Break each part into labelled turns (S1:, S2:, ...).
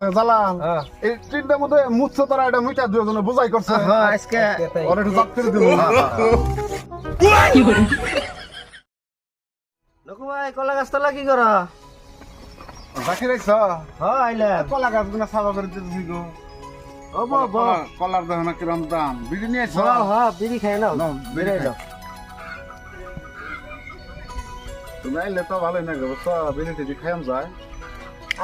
S1: জালাল
S2: হ্যাঁ।
S1: এই তিনটার মধ্যে মুচ্ছে তারা এটা মুইটা দুজনে বুঝাই করছে।
S2: আজকে
S1: ওরা একটু জাপ করে দিবো
S2: নকু ভাই কলা গাছ তলা কি কর?
S1: রাখি রাখছ
S2: হ্যাঁ আইলাম।
S1: কলা গাছগুলো সাবা করে দিতেছি গো
S2: ও ব ব।
S1: কলা- কলার দেখো না কিরম দাম? বিড়ি নিয়ে আইছ?
S2: হ্যাঁ হ্যাঁ বিড়ি খাই নাও।
S1: বিড়ি
S2: দাও
S1: তুমি আইলে তো ভালোই না গো বুঝছ? বিড়ি টিড়ি খাইম যায়।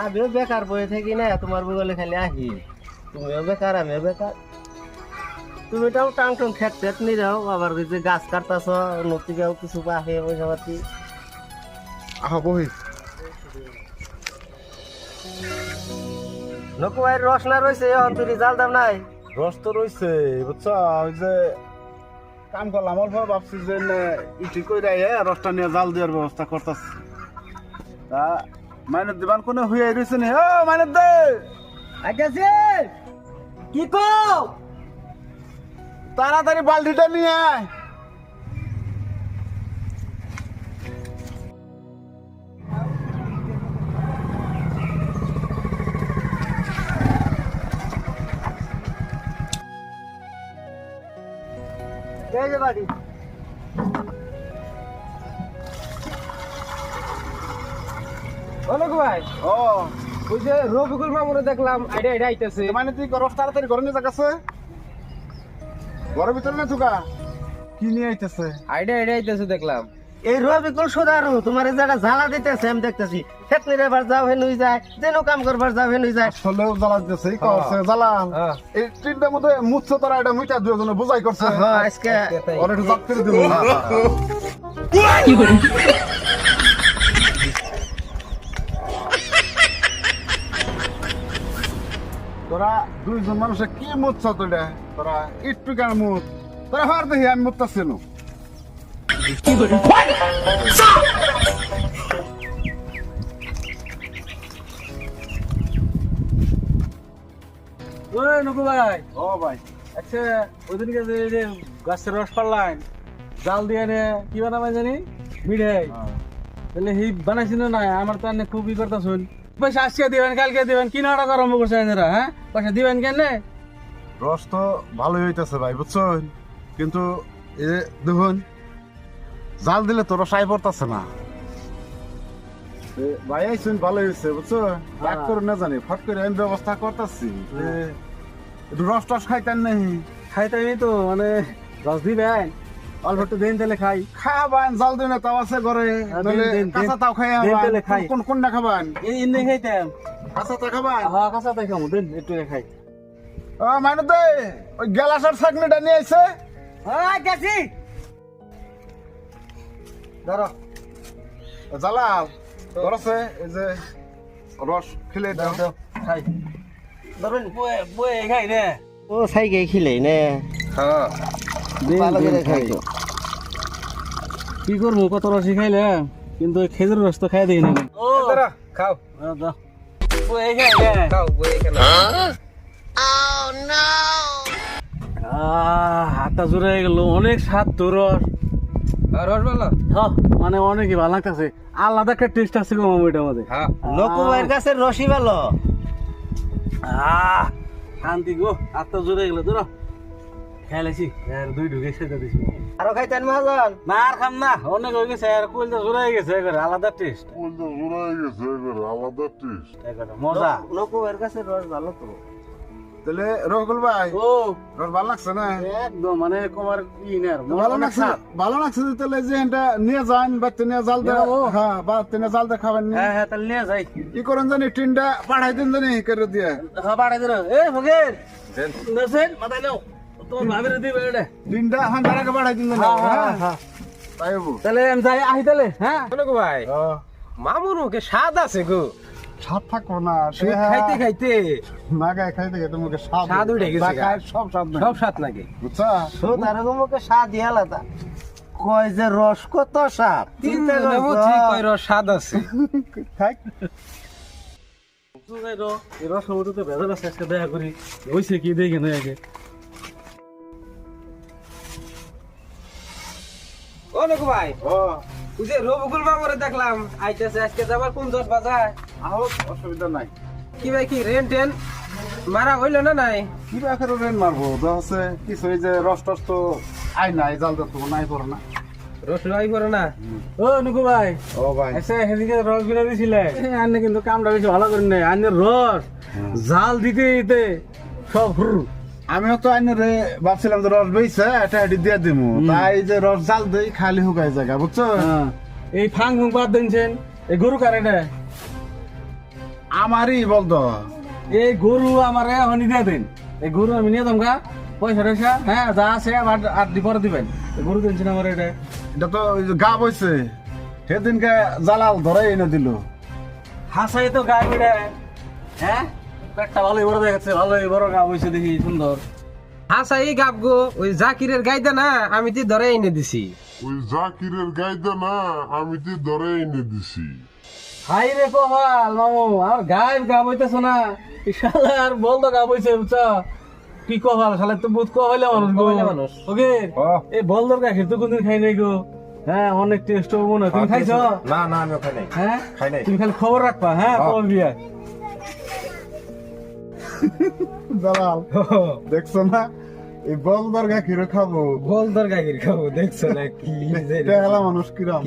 S2: আমিও বেকার বয়ে থাকি না তোমার বগলে খালি আহি। তুমিও বেকার আমিও বেকার। তুমি তাও টাং টাং খেত টেত নি যাও আবার ওই যে গাছ কাটতাছ নতি গাও কিছু আহে পয়সা পাতি
S1: আহ বহি
S2: নকু রস না রয়েছে অন্তরি জাল দাম নাই।
S1: রস তো রয়েছে বুঝছ? ওই যে কাম করলাম অল্প ভাবছি যে ইটি কই দেয় রসটা নিয়ে জাল দেওয়ার ব্যবস্থা করতেছি। তা মাইনের দিবান কোনে হয়ে রয়েছে নি ও মাইনের দে
S2: আইতাছে কি কও
S1: তাড়াতাড়ি বালতিটা নিয়ে আয়
S2: এই যে বাড়ি
S3: অনেক ভাই।
S1: ও।
S3: ওই যে রবিকুল মামুনে দেখলাম আইডা আইডা আইতেছে।
S1: মানে তুই রস তাড়াতাড়ি নিয়ে যাকাছে ঘরের ভিতরে না থুকা কি নিয়ে আইতেছে?
S3: আইডা আইডা আইতেছে দেখলাম।
S2: এই রবিকুল সুদারু তোমার জায়গা জ্বালা দিতেছে আমি দেখতেছি। ফেকনির এবার যাও হেনুই যায়। যেন কাম করবার যাও হেনুই যায়।
S1: আসলেও জ্বালা দিতেছে এই করছে জ্বালান
S3: হ্যাঁ।
S1: এই তিনটার মধ্যে মুচ্ছে তারা এটা মুইটা দুজনে বুঝাই করছে।
S2: হ্যাঁ আজকে
S1: একটু জাপ করে দিবো। তোরা দুইজন মানুষে কি মুচ্ছ তোরা তোরা একটু কেন মুত তোরা হার দেখি আমি
S3: ওই নকু ভাই।
S1: ও ভাই।
S3: আচ্ছা যে গাছের রস পারলাম জাল দিয়ে নে কি বানাবে জানি? মিঠাই। তাহলে হি বানাইছি না আমার তো এনে খুবই কথা শুন পয়সা আজকে দিবেন কালকে দিবেন কি নাটক আরম্ভ করছে এনারা হ্যাঁ? পয়সা দিবেন কেন
S1: রস তো ভালোই হইতেছে ভাই বুঝছ কিন্তু এ দেখুন জাল দিলে তো রস আই পড়তেছে না। এ, ভাই আইসুন ভালো হয়েছে বুঝছ রাগ করে না জানি ফট করে আমি ব্যবস্থা করতেছি। একটু রস টস খাইতেন নেই
S3: খাইতে তো মানে রস দিবেন? অল্প একটু দিন তাহলে খাই।
S1: খাবান জাল দিন তাও আছে ঘরে।
S3: হ্যাঁ,
S1: কাঁচা তাও খাই
S3: খাই।
S1: কোন কোনটা খাবান?
S3: এই ইন্নে খাইতাম।
S1: কাঁচা তা খাবান?
S3: হ্যাঁ কাঁচা তাই খামু দিন একটু খাই।
S1: ও মানে দে ওই গেলাসের চাকনিটা নিয়ে আইছে।
S2: হ্যাঁ গেছি। ধরো
S1: জালাল তোর আছে এই যে রস খেলে দাও
S3: খাই।
S2: ধরুন।
S3: বয়ে বয়ে খাই রে
S2: ও সাইকে খিলে নে।
S1: হ্যাঁ।
S2: ভালো করে খাইতো
S3: কি করব কত রস খাইলে? কিন্তু খেজুর রস তো খাই দিই না খাও। হাতটা জোরে হয়ে গেল। অনেক স্বাদ তো রস। রস ভালো। হ্যাঁ মানে অনেকই ভালো লাগতেছে। আলাদা একটা টেস্ট আছে গো ওইটার মধ্যে
S2: হ্যাঁ। কাছে ভালো।
S3: আহ শান্তি গো হাতটা জোরে গেল। ধরো। খেলেছি আর দুই ঢুকে সেটা দিছি।
S2: আরও খাইতেন মহাজন।
S3: না আর খাম না অনেক হয়ে গেছে আর কইলটা জোরে হয়ে গেছে এবারে আলাদা টেস্ট মজা।
S2: নকু ভাইয়ের কাছে রস ভালো তো।
S1: তাহলে রকুল ভাই
S3: ও।
S1: রস ভালো লাগছে না?
S3: একদম মানে কমার ই না আর
S1: ভালো লাগছে ভালো লাগছে যে তাহলে যে এটা নিয়ে যান বা তিনি জাল দে। হ্যাঁ বা তিনি জাল দে খাবেন নি।
S3: হ্যাঁ হ্যাঁ তাহলে নিয়ে যাই।
S1: কি করেন জানি টিনটা পাঠাই দিন জানি করে দিয়ে।
S3: হ্যাঁ বাড়াই দিল এ ফকির দেন মাথায় নাও। তোমার ভাবির দিবে এটা
S1: টিনটা দাঁড়াকে পাঠাই দিন জানি
S3: হ্যাঁ।
S1: তাই হব।
S3: তাহলে আমি যাই আহি তাহলে হ্যাঁ?
S4: গো ভাই মামুর মুখে স্বাদ আছে গো।
S1: স্বাদ থাকব না
S4: খাইতে খাইতে।
S1: না গায়ে খাইতে খাইতে মুখে স্বাদ
S4: স্বাদ উঠে গেছে
S1: না
S4: গা।
S1: খায় সব স্বাদ
S4: সব স্বাদ নাকি
S1: বুঝছা?
S2: তো তার মুখে স্বাদ আলাদা। কয় যে রস কত স্বাদ।
S4: কইর স্বাদ আছে।
S1: থাক।
S3: ভেজাল আছে দেখা করি। হয়েছে কি দেখে নয় আগে।
S4: ও নকু ভাই।
S1: ও।
S4: তুই যে রবিকুল মামুরে দেখলাম আইতেছে আজকে যাবার কোন দশ বাজায়
S1: আহো অসুবিধা নাই।
S4: কি ভাই কি রেন টেন? মারা হইল না নাই?
S1: কি ব্যাপারে রেন মারবো? তো হচ্ছে কিছু এই যে রস টস তো আই নাই জাল তো নাই পড়ে না।
S4: রস লাই করে না?
S3: ও নুকু ভাই।
S1: ও ভাই।
S3: এসে সেদিকে রস বিনা দিছিলে? আন্নে কিন্তু কামটা বেশি ভালো করেন নাই। আন্নের রস জাল দিতে দিতে সব হুর।
S1: আমিও তো আইনে রে ভাবছিলাম যে রস বইছে এটা এটি দিয়ে দিমু। তাই যে রস জাল দেই খালি হুকাই জায়গা বুঝছ?
S3: হ্যাঁ। এই ফাং ফুং বাদ দিনছেন এই গরু কারে এটা?
S1: আমারই বলতো
S3: এই গরু আমার হনি দিয়ে দিন। এই গরু আমি নিয়ে দমকা পয়সা টয়সা হ্যাঁ যা আছে আবার দি পরে দিবেন। গরু দিনছেন আমার এটা।
S1: এটা তো ওই যে গা বইছে সেদিনকে জালাল ধরে এনে দিল।
S3: হাসাই তো গা মিলে হ্যাঁ? পেটটা ভালোই বড় দেখাচ্ছে ভালোই বড় গা বইছে দেখি সুন্দর।
S4: হাসা এই গাব গো ওই জাকিরের গাইদা না আমি তো ধরে এনে দিছি।
S5: ওই জাকিরের গাইদা না আমি তো ধরে এনে দিছি।
S3: হাই রে কপাল মামু আর গায়ে গা বইতেছ না। শালা আর বল তো গা বইছে বুঝছ? কি কপাল শালা তো বহুত কপালে মানুষ গো।
S4: মানুষ।
S3: ওকে। এই বল দর গাখীর তো কোনদিন খাই নাই গো। হ্যাঁ অনেক টেস্ট হবে মনে হয়। তুমি খাইছো?
S1: না। না আমি ওখানে
S3: হ্যাঁ?
S1: খাই নাই।
S3: তুমি খালি খবর রাখবা হ্যাঁ?
S1: হ্যাঁ।
S3: খবর দিয়া
S1: জালাল দেখছ না? এই বলদার গাখির খাব?
S4: বলদার গাখির খাব? দেখছ না কি?
S1: এটা এলা মানুষ কিরম?